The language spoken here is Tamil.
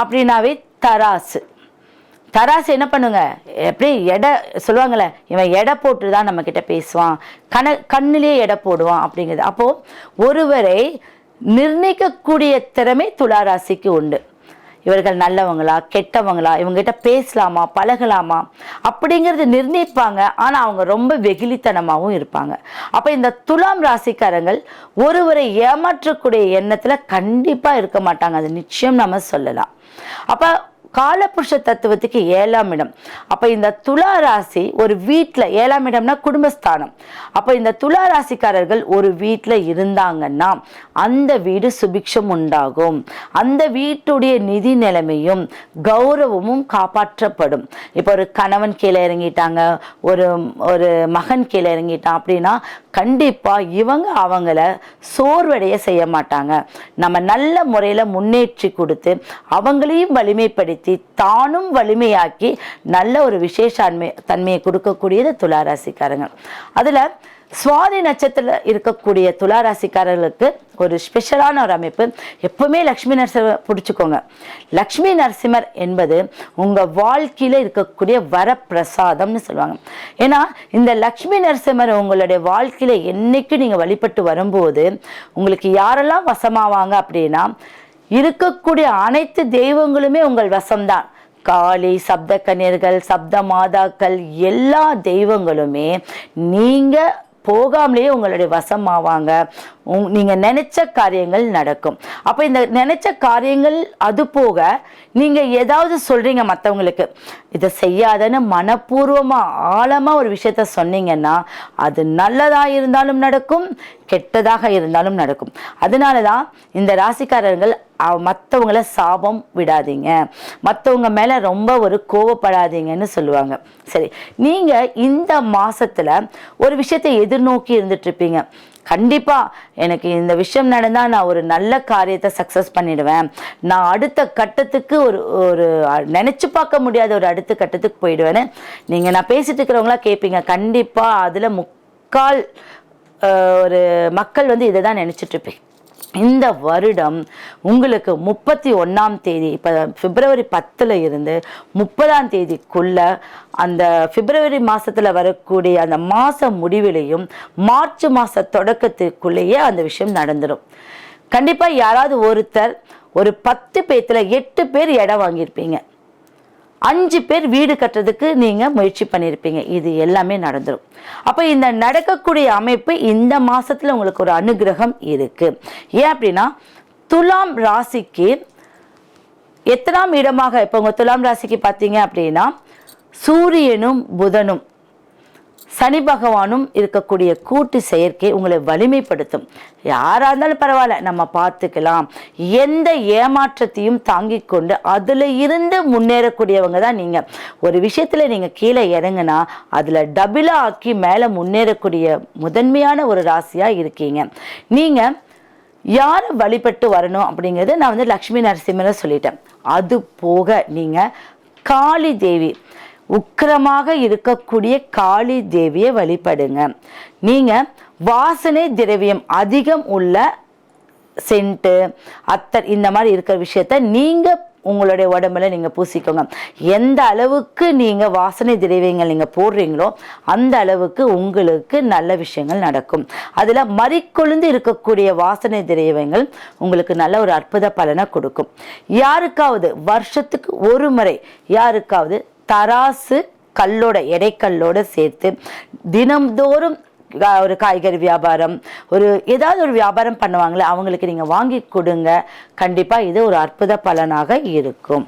அப்படின்னாவே தராசு. தராசு என்ன பண்ணுங்க? எப்படி எடை சொல்லுவாங்களே இவன் எடை போட்டு தான் நம்ம கிட்ட பேசுவான். கண கண்ணிலே எடை போடுவான் அப்படிங்கிறது அப்போ ஒருவரை நிர்ணயிக்கக்கூடிய திறமை துளாராசிக்கு உண்டு. இவர்கள் நல்லவங்களா கெட்டவங்களா இவங்ககிட்ட பேசலாமா பழகலாமா? அப்படிங்கிறது நிர்ணயிப்பாங்க. ஆனால் அவங்க ரொம்ப வெகுளித்தனமாகவும் இருப்பாங்க. அப்போ இந்த துலாம் ராசிக்காரங்கள் ஒருவரை ஏமாற்றக்கூடிய எண்ணத்தில் கண்டிப்பாக இருக்க மாட்டாங்க. அது நிச்சயம் நம்ம சொல்லலாம். அப்போ காலபுருஷ தத்துவத்துக்கு ஏழாம் இடம். அப்போ இந்த துலா ராசி ஒரு வீட்டில் ஏழாம் இடம்னா குடும்பஸ்தானம். அப்போ இந்த துலா ராசிக்காரர்கள் ஒரு வீட்டில் இருந்தாங்கன்னா அந்த வீடு சுபிக்ஷம் உண்டாகும். அந்த வீட்டுடைய நிதி நிலைமையும் கௌரவமும் காப்பாற்றப்படும். இப்போ ஒரு கணவன் கீழே இறங்கிட்டாங்க ஒரு ஒரு மகன் கீழே இறங்கிட்டான் அப்படின்னா கண்டிப்பாக இவங்க அவங்கள சோர்வடைய செய்ய மாட்டாங்க. நம்ம நல்ல முறையில் முன்னேற்றி கொடுத்து அவங்களையும் வலிமைப்படுத்தி தானும் வலிமையாக்கி நல்ல ஒரு விசேஷான்மை தன்மையை கொடுக்கக்கூடியது துளாராசிக்காரங்க அதில் சுவாதி நட்சத்திரத்தில் இருக்கக்கூடிய துளாராசிக்காரர்களுக்கு ஒரு ஸ்பெஷலான ஒரு அமைப்பு. எப்பவுமே லக்ஷ்மி நரசிம்மர் பிடிச்சிக்கோங்க. லக்ஷ்மி நரசிம்மர் என்பது உங்கள் வாழ்க்கையில் இருக்கக்கூடிய வரப்பிரசாதம்னு சொல்லுவாங்க. ஏன்னா இந்த லக்ஷ்மி நரசிம்மர் உங்களுடைய வாழ்க்கையில் என்றைக்கு நீங்கள் வழிபட்டு வரும்போது உங்களுக்கு யாரெல்லாம் வசமாவாங்க அப்படின்னா இருக்கக்கூடிய அனைத்து தெய்வங்களுமே உங்கள் வசம்தான். காளி சப்த கன்னியர்கள் சப்த மாதாக்கள் எல்லா தெய்வங்களுமே நீங்கள் போகாமலேயே உங்களுடைய வசமாவாங்க. உங் நீங்கள் நினைச்ச காரியங்கள் நடக்கும். அப்போ இந்த நினைச்ச காரியங்கள் அது போக நீங்கள் ஏதாவது சொல்கிறீங்க மற்றவங்களுக்கு இதை செய்யாதன்னு மனப்பூர்வமாக ஆழமாக ஒரு விஷயத்த சொன்னீங்கன்னா அது நல்லதாக இருந்தாலும் நடக்கும் கெட்டதாக இருந்தாலும் நடக்கும். அதனால தான் இந்த ராசிக்காரர்கள் மற்றவங்கள சாபம் விடாதீங்க. மற்றவங்க மேலே ரொம்ப ஒரு கோவப்படாதீங்கன்னு சொல்லுவாங்க. சரி நீங்கள் இந்த மாதத்தில் ஒரு விஷயத்தை எதிர்நோக்கி இருந்துட்டுருப்பீங்க கண்டிப்பாக எனக்கு இந்த விஷயம் நடந்தால் நான் ஒரு நல்ல காரியத்தை சக்ஸஸ் பண்ணிடுவேன். நான் அடுத்த கட்டத்துக்கு ஒரு ஒரு நினச்சி பார்க்க முடியாத ஒரு அடுத்த கட்டத்துக்கு போயிடுவேன்னு நீங்கள் நான் பேசிட்டு இருக்கிறவங்களா கேட்பீங்க கண்டிப்பாக அதில் முக்கால் ஒரு மக்கள் வந்து இதை தான் நினச்சிட்ருப்பேன் இந்த வருடம் உங்களுக்கு முப்பத்தி ஒன்றாம் தேதி இப்போ பிப்ரவரி பத்தில் இருந்து முப்பதாம் தேதிக்குள்ள அந்த பிப்ரவரி மாதத்தில் வரக்கூடிய அந்த மாத முடிவிலையும் மார்ச் மாத தொடக்கத்துக்குள்ளேயே அந்த விஷயம் நடந்துடும் கண்டிப்பாக யாராவது ஒருத்தர் ஒரு பத்து பேத்தில் எட்டு பேர் இடம் வாங்கியிருப்பீங்க. அஞ்சு பேர் வீடு கட்டுறதுக்கு நீங்கள் முயற்சி பண்ணியிருப்பீங்க இது எல்லாமே நடந்துடும் அப்போ இந்த நடக்கக்கூடிய அமைப்பு இந்த மாதத்தில் உங்களுக்கு ஒரு அனுகிரகம் இருக்கு. ஏன் அப்படின்னா துலாம் ராசிக்கு எத்தனாம் இடமாக இப்போ உங்கள் துலாம் ராசிக்கு பார்த்தீங்க அப்படின்னா சூரியனும் புதனும். சனி பகவானும் இருக்கக்கூடிய கூட்டு செயற்கை உங்களை வலிமைப்படுத்தும். யாராக இருந்தாலும் பரவாயில்ல நம்ம பார்த்துக்கலாம். எந்த ஏமாற்றத்தையும் தாங்கி கொண்டு அதில் இருந்து முன்னேறக்கூடியவங்க தான் நீங்கள் ஒரு விஷயத்தில் நீங்கள் கீழே இறங்குனா அதில் டபுளாக ஆக்கி மேலே முன்னேறக்கூடிய முதன்மையான ஒரு ராசியாக இருக்கீங்க. நீங்கள் யார் வழிபட்டு வரணும் அப்படிங்கிறது நான் வந்து லக்ஷ்மி நரசிம்மரை சொல்லிட்டேன். அது போக நீங்கள் காளி தேவி. உக்கிரமாக இருக்கக்கூடிய காளி தேவியை வழிபடுங்க. நீங்கள் வாசனை திரவியம் அதிகம் உள்ள சென்ட்டு அத்தர் இந்த மாதிரி இருக்கிற விஷயத்த நீங்கள் உங்களுடைய உடம்புல நீங்கள் பூசிக்கோங்க. எந்த அளவுக்கு நீங்கள் வாசனை திரவியங்கள் நீங்கள் போடுறீங்களோ அந்த அளவுக்கு உங்களுக்கு நல்ல விஷயங்கள் நடக்கும். அதில் மறிக்கொழுந்து இருக்கக்கூடிய வாசனை திரவியங்கள் உங்களுக்கு நல்ல ஒரு அற்புத பலனை கொடுக்கும். யாருக்காவது வருஷத்துக்கு ஒரு முறை யாருக்காவது தராசு கல்லோட எடைக்கல்லோட சேர்த்து தினம்தோறும் ஒரு காய்கறி வியாபாரம் ஒரு ஏதாவது ஒரு வியாபாரம் பண்ணுவாங்களே அவங்களுக்கு நீங்கள் வாங்கி கொடுங்க. கண்டிப்பாக இது ஒரு அற்புத பலனாக இருக்கும்.